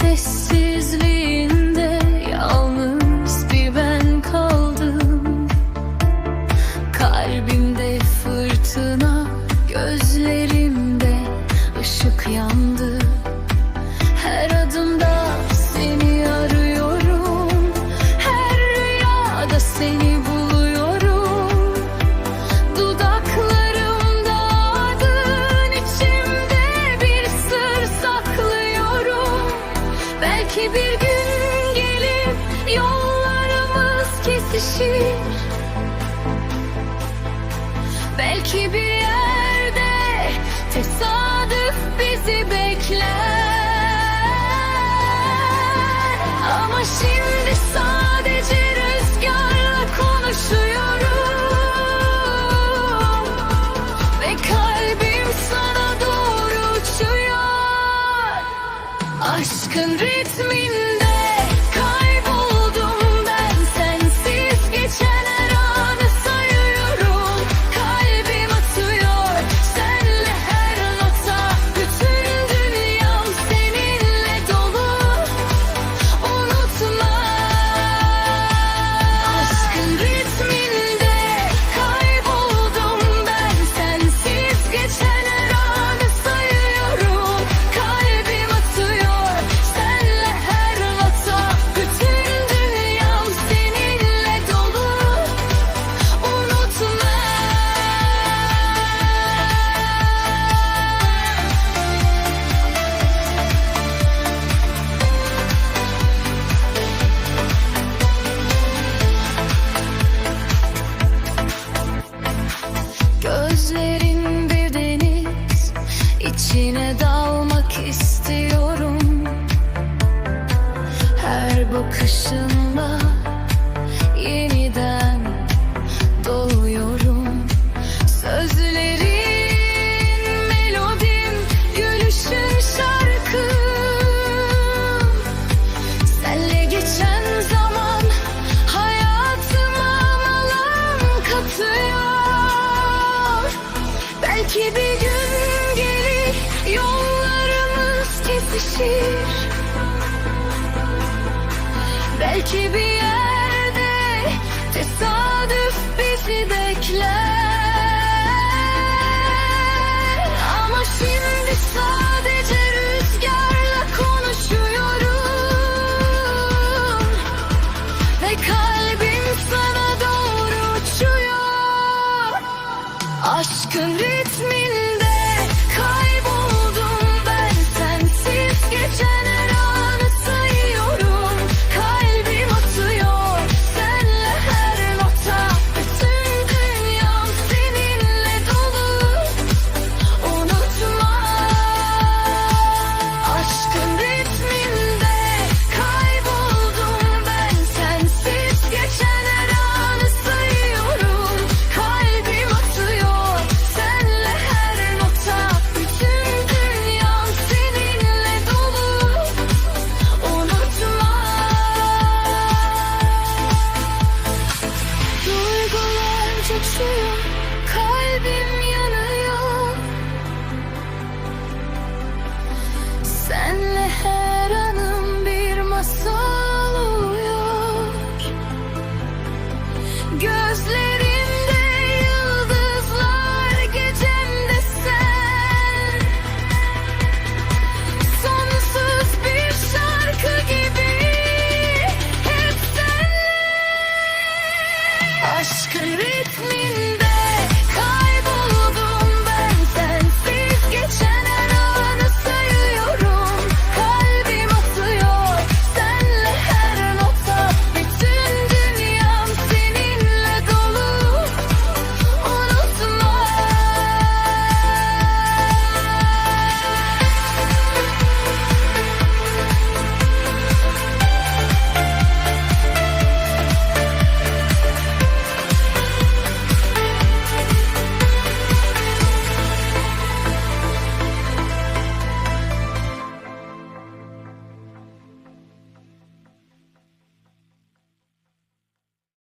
sessizliğinde yalnız bir ben kaldım. Kalbim şimdi sadece rüzgarla konuşuyorum. Ve kalbim sana doğru uçuyor. Aşkın içine dalmak istiyorum. Her bakışınla yeniden doğuyorum. Sözlerin melodim, gülüşün şarkım Senle geçen zaman hayatıma malam katıyor. Belki bir kesişir Belki bir yerde tesadüf bizi bekler. Ama şimdi sadece rüzgarla konuşuyorum Ve kalbim sana doğru uçuyor. Aşkın ritminde